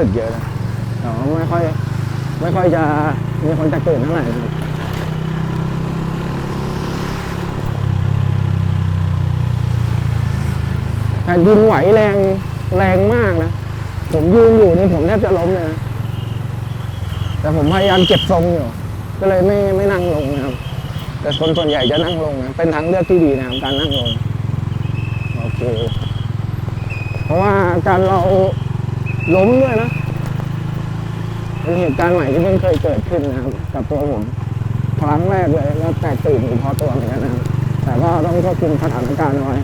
ตึกเยอะนะแต่ว่าไม่ค่อยไม่ค่อยจะมีคนแตกตื่นเท่าไหร่นะครับแผ่นดินไหวแรงแรงมากนะ ผมยืนอยู่นี่ผมแทบจะล้มเลยนะ แต่ผมพยายามเก็บทรงอยู่ ก็เลยไม่ไม่นั่งลงนะครับ แต่คนส่วนใหญ่จะนั่งลงนะ เป็นทางเลือกที่ดีนะครับการนั่งลง โอเค เพราะว่าการเรา ล้มด้วยนะเป็นเหตุการณ์ใหม่ที่เพิ่งเคยเกิดขึ้นนะครับ กับตัวผมครั้งแรกเลยแล้วแตกตื่นอยู่พอตัวเหมือนกันนะครับแต่ก็ต้องควบคุมสถานการณ์เอาไว้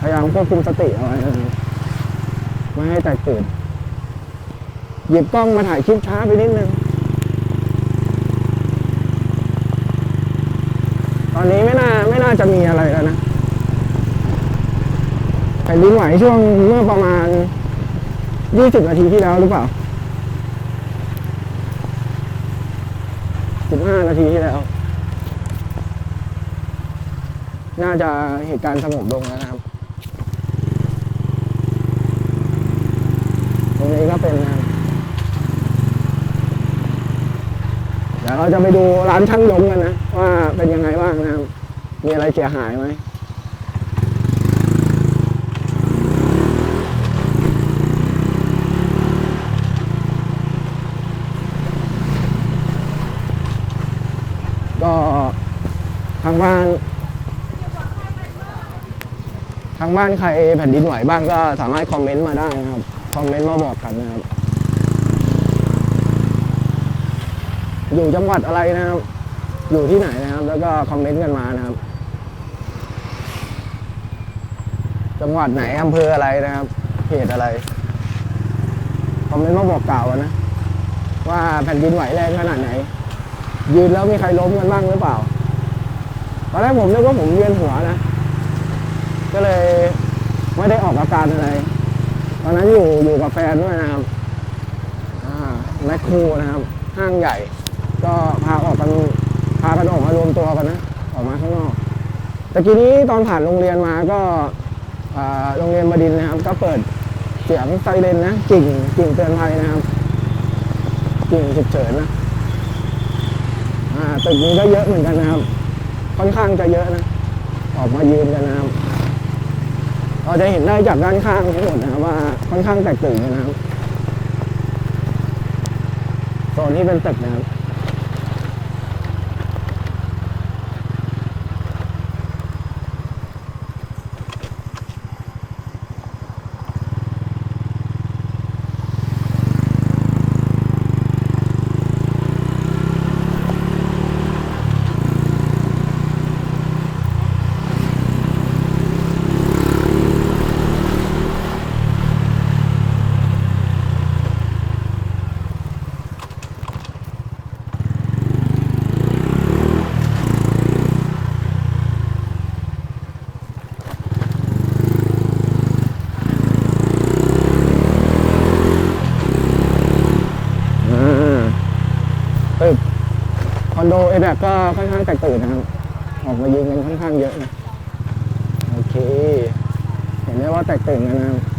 พยายามควบคุมสติเอาไว้ไม่ให้แตกตื่น หยิบกล้องมาถ่ายคลิปช้าไปนิดนึง ตอนนี้ไม่น่าไม่น่าจะมีอะไรแล้วนะ แผ่นดินไหวช่วงเมื่อประมาณ 20 นาทีที่แล้วหรือเปล่า 15 นาทีที่แล้ว น่าจะเหตุการณ์สงบลงแล้วนะครับ ตรงนี้ก็เป็นนะเดี๋ยวเราจะไปดูร้านช่างยงกันนะ ว่าเป็นยังไงบ้างนะครับ มีอะไรเสียหายไหม ก็ ทางบ้าน ทางบ้านใครแผ่นดินไหวบ้างก็สามารถคอมเมนต์มาได้นะครับ คอมเมนต์มาบอกกันนะครับ อยู่จังหวัดอะไรนะครับ อยู่ที่ไหนนะครับ แล้วก็คอมเมนต์กันมานะครับ จังหวัดไหนอำเภออะไรนะครับเขตอะไร คอมเมนต์มาบอกกล่าวนะ ว่าแผ่นดินไหวแรงขนาดไหน ยืนแล้วมีใครล้มกันบ้างหรือเปล่า อนแรกผมนึกว่าผมเวียนหัวนะ ก็เลยไม่ได้ออกอาการอะไร ตอนนั้นอยู่อยู่กับแฟนด้วยนะครับแมคโครนะครับ ห้างใหญ่ ก็พาออกกันพากันออกมารวมตัวกันนะ ออกมาข้างนอกแต่กี้นี้ตอนผ่านโรงเรียนมาก็โรงเรียนบดินนะครับ ก็เปิดเสียงไซเรนนะกิ่งกิ่งเตือนภัยนะครับกิ่งฉุกเฉินนะอ่าตึกนี้ก็เยอะเหมือนกันนะครับ ค่อนข้างจะเยอะนะ ออกมายืนกันนะครับเราจะเห็นได้จากด้านข้างทั้งหมดนะครับว่าค่อนข้างแตกตื่นนะครับโซนนี้เป็นตึกนะครับ อนโดเอแบบก็ค่อนข้างแตกตื่นนะครับ ออกมายิงกันค่อนข้างเยอะนะ โอเค เห็นได้ว่าแตกตื่นกันนะครับ